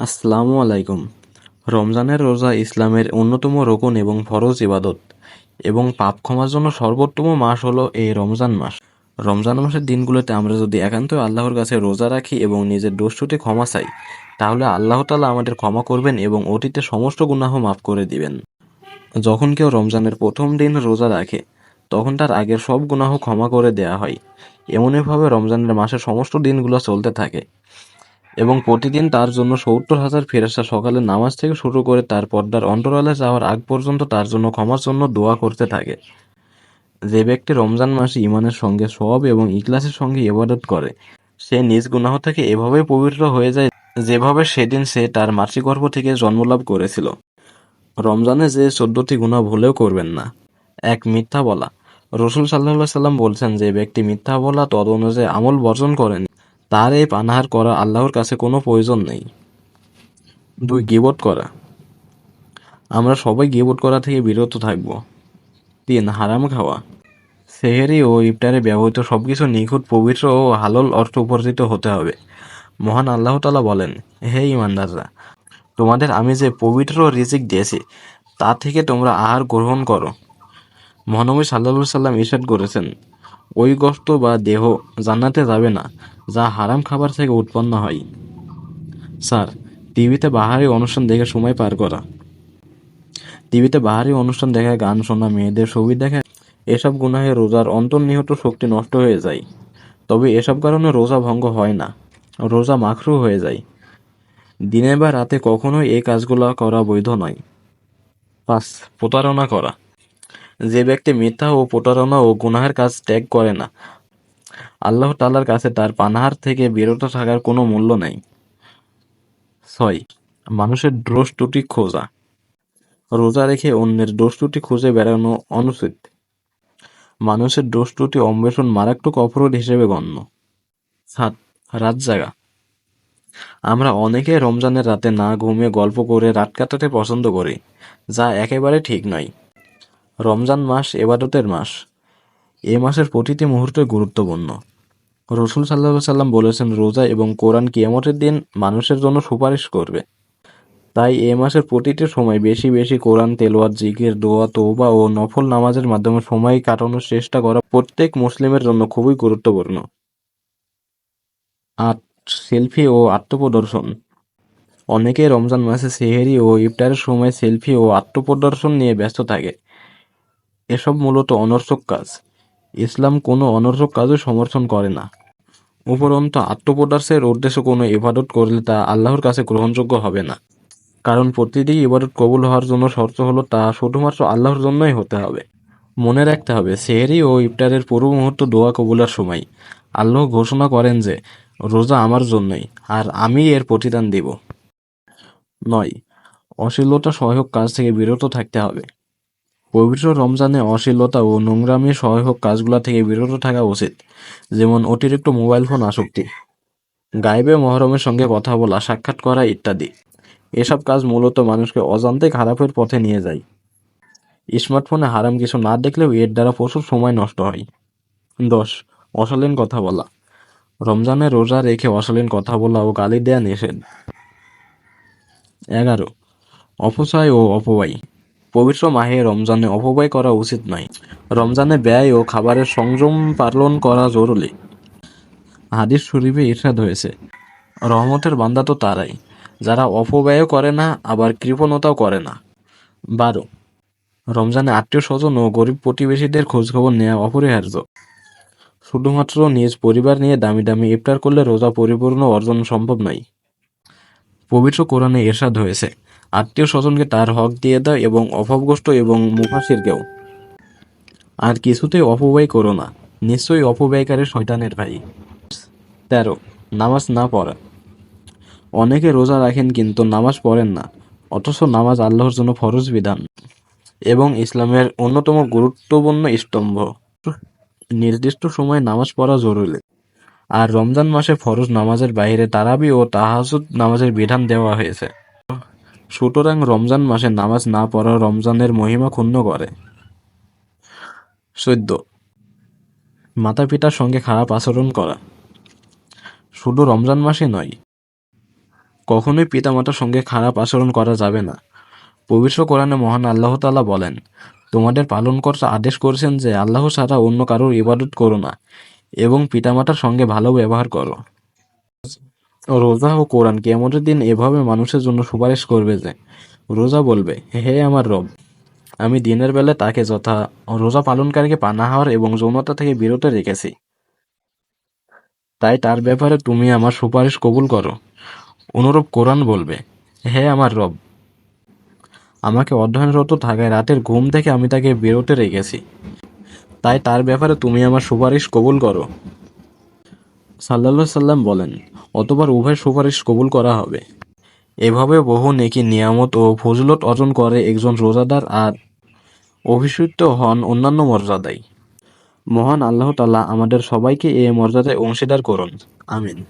আসসালামু আলাইকুম। রমজানের রোজা ইসলামের অন্যতম রোকন এবং ফরজ ইবাদত এবং পাপ ক্ষমার জন্য সর্বোত্তম মাস হলো এই রমজান মাস। রমজান মাসের দিনগুলোতে আমরা যদি একান্ত আল্লাহর কাছে রোজা রাখি এবং নিজের দোষটি ক্ষমা চাই, তাহলে আল্লাহ তাআলা আমাদের ক্ষমা করবেন এবং অতীতে সমস্ত গুনাহ মাফ করে দিবেন। যখন কেউ রমজানের প্রথম দিন রোজা রাখে, তখন তার আগের সব গুনাহ ক্ষমা করে দেয়া হয়। এমনইভাবে রমজানের মাসের সমস্ত দিনগুলো চলতে থাকে। এবং প্রতিদিন তার জন্য সত্তর হাজার ফেরেশতা সকালে নামাজ থেকে শুরু করে তার পর্দার অন্তরালে যাওয়ার আগ পর্যন্ত তার জন্য ক্ষমার জন্য দোয়া করতে থাকে। যে ব্যক্তি রমজান মাসে ইমানের সঙ্গে সব এবং ইকলাসের সঙ্গে ইবাদত করে, সে নিজ গুনাহ থেকে এভাবে পবিত্র হয়ে যায় যেভাবে সেদিন সে তার মাতৃগর্ভ থেকে জন্মলাভ করেছিল। রমজানে যে চোদ্দটি গুনাহ ভুলেও করবেন না। এক, মিথ্যা বলা। রসুল সাল্লাহ সাল্লাম বলছেন, যে ব্যক্তি মিথ্যা বলা তদ অনুযায়ী আমল বর্জন করেন তার এই পানাহার করা আল্লাহর কাছে কোনো প্রয়োজন নেই। দুই গিবট করা। আমরা সবাই গিবট করা থেকে বিরত থাকব। তিন, হারাম খাওয়া। সেহেরি ও ইফতারে ব্যবহৃত সবকিছু নিখুঁত, পবিত্র ও হালল অর্থ উপার্জিত হতে হবে। মহান আল্লাহ তালা বলেন, হে ইমানদাররা তোমাদের আমি যে পবিত্র রিজিক দিয়েছি, তা থেকে তোমরা আহার গ্রহণ করো। মহানবী সাল্লা সাল্লাম ইরশাদ করেছেন, ওই গোস্ত বা দেহ জান্নাতে যাবে না। যা হারাম খাবার থেকে উৎপন্ন হয়। স্যার, টিভিতে বাহারি অনুষ্ঠান দেখে সময় পার করা। টিভিতে বাহারি অনুষ্ঠান দেখা গান শোনা, মেয়েদের ছবি দেখা এসব গুনাহে রোজার অন্তর্নিহিত শক্তি নষ্ট হয়ে যায়। তবে এসব কারণে রোজা ভঙ্গ হয় না, রোজা মাখরু হয়ে যায়। দিনে বা রাতে কখনোই এই কাজগুলো করা বৈধ নয়। পাঁচ প্রতারণা করা। যে ব্যক্তি মিথ্যা ও প্রতারণা ও গুনাহের কাজ ত্যাগ করে না আল্লাহ তাআলার কাছে তার পানাহার থেকে বিরত থাকার কোনো মূল্য নেই। ছয়, মানুষের দোষ ত্রুটি খোঁজা। রোজা রেখে অন্যের দোষ ত্রুটি খুঁজে বেড়ানো অনুচিত। মানুষের দোষ ত্রুটি অন্বেষণ মারাত্মক অপরাধ হিসেবে গণ্য। সাত, রাত জাগা। আমরা অনেকে রমজানের রাতে না ঘুমিয়ে গল্প করে রাত কাটাতে পছন্দ করি, যা একেবারে ঠিক নয়। রমজান মাস এবাদতের মাস। এ মাসের প্রতিটি মুহূর্ত গুরুত্বপূর্ণ। রসুল সাল্লাহ সাল্লাম বলেছেন, রোজা এবং কোরআন কিয়ামতের দিন মানুষের জন্য সুপারিশ করবে। তাই এ মাসের প্রতিটি সময় বেশি বেশি কোরআন তেলোয়াত জিকির, দোয়া তৌবা ও নফল নামাজের মাধ্যমে সময় কাটানোর চেষ্টা করা প্রত্যেক মুসলিমের জন্য খুবই গুরুত্বপূর্ণ। আট সেলফি ও আত্মপ্রদর্শন। অনেকে রমজান মাসে সেহেরি ও ইফতারের সময় সেলফি ও আত্মপ্রদর্শন নিয়ে ব্যস্ত থাকে। এসব মূলত অনর্থক কাজ। ইসলাম কোনো অনর্থক কাজও সমর্থন করে না। উপরন্তু আত্মপ্রকাশের উদ্দেশ্যে কোনো ইবাদত করলে তা আল্লাহর কাছে গ্রহণযোগ্য হবে না। কারণ প্রতিটি ইবাদত কবুল হওয়ার জন্য শর্ত হলো তা শুধুমাত্র আল্লাহর জন্যই হতে হবে। মনে রাখতে হবে, সেহরি ও ইফতারের পূর্ব মুহূর্ত দোয়া কবুলার সময়। আল্লাহ ঘোষণা করেন যে, রোজা আমার জন্যই, আর আমি এর প্রতিদান দিব। নয়, অশ্লীলতা সহায়ক কাজ থেকে বিরত থাকতে হবে। পবিত্র রমজানে অশ্লীলতা ও নোংরামি সহায়ক কাজগুলো থেকে বিরত থাকা উচিত, যেমন অতিরিক্ত মোবাইল ফোন আসক্তি, গায়েবে মহরমের সঙ্গে কথা বলা, সাক্ষাৎ করা ইত্যাদি। এসব কাজ মূলত মানুষকে অজান্তে খারাপের পথে নিয়ে যায়। স্মার্টফোনে হারাম কিছু না দেখলেও এর দ্বারা প্রচুর সময় নষ্ট হয়। দশ, অশালীন কথা বলা। রমজানে রোজা রেখে অশালীন কথা বলা ও গালি দেয়া নিষেধ। এগারো, অপচয় ও অপব্যয়। পবিত্র মাহে রমজানে অপব্যয় করা উচিত নয়। রমজানে ব্যয় ও খাবারের সংযম পালন করা জরুরি। হাদিস শরীফে ইরশাদ হয়েছে। রহমতের বান্দা তো তারাই। যারা অপব্যয়ও করে না, আবার কৃপণতাও করে না। বারো। রমজানে আত্মীয় স্বজন ও গরিব প্রতিবেশীদের খোঁজখবর নেওয়া অপরিহার্য। শুধুমাত্র নিজ পরিবার নিয়ে দামি দামি ইফতার করলে রোজা পরিপূর্ণ অর্জন সম্ভব নয়। পবিত্র কোরআনে এরশাদ হয়েছে। আত্মীয় স্বজনকে তার হক দিয়ে দাও এবং অভাবগ্রস্ত এবং মুফাসিরকেও আর কিছুতেই অপব্যয় করো না। নিশ্চয়ই অপব্যয়কারী শয়তানের ভাই। তেরো, নামাজ না পড়া। অনেকে রোজা রাখেন কিন্তু নামাজ পড়েন না, অথচ নামাজ আল্লাহর জন্য ফরজ বিধান এবং ইসলামের অন্যতম গুরুত্বপূর্ণ স্তম্ভ। নির্দিষ্ট সময়ে নামাজ পড়া জরুরি। আর রমজান মাসে ফরজ নামাজের বাইরে তারাবি ও তাহাজুদ নামাজের বিধান দেওয়া হয়েছে। সুতরাং রমজান মাসে নামাজ না পড়া রমজানের মহিমা ক্ষুণ্ণ করে। চোদ্দ। মাতা পিতার সঙ্গে খারাপ আচরণ করা। শুধু রমজান মাসে নয়, কখনোই পিতামাতার সঙ্গে খারাপ আচরণ করা যাবে না। পবিত্র কোরআনে মহান আল্লাহ তালা বলেন, তোমাদের পালনকর্তা আদেশ করেছেন যে আল্লাহ ছাড়া অন্য কারোর ইবাদত করো না এবং পিতামাতার সঙ্গে ভালো ব্যবহার করো। রোজা ও কোরআন কিয়ামতের দিন এভাবে মানুষের জন্য সুপারিশ করবে যে, রোজা বলবে, হে আমার রব, আমি দিনের বেলা তাকে যথা রোজা পালনকারীকে পানাহার এবং যৌনতা থেকে বিরত রেখেছি। তাই তার ব্যাপারে তুমি আমার সুপারিশ কবুল করো। অনুরূপ কোরআন বলবে, হে, আমার রব, আমাকে অধ্যয়নরত থাকায় রাতের ঘুম থেকে আমি তাকে বিরত রেখেছি। তাই তার ব্যাপারে তুমি আমার সুপারিশ কবুল করো। সাল্লাল্লাহু সাল্লাম বলেন, অতবার উভয় সুপারিশ কবুল করা হবে। এভাবে বহু নেকি নিয়ামত ও ফজলত অর্জন করে একজন রোজাদার আর অভিষিক্ত হন অন্যান্য মর্যাদায়। মহান আল্লাহ তাল্লাহ আমাদের সবাইকে এ মর্যাদায় অংশীদার করুন। আমিন।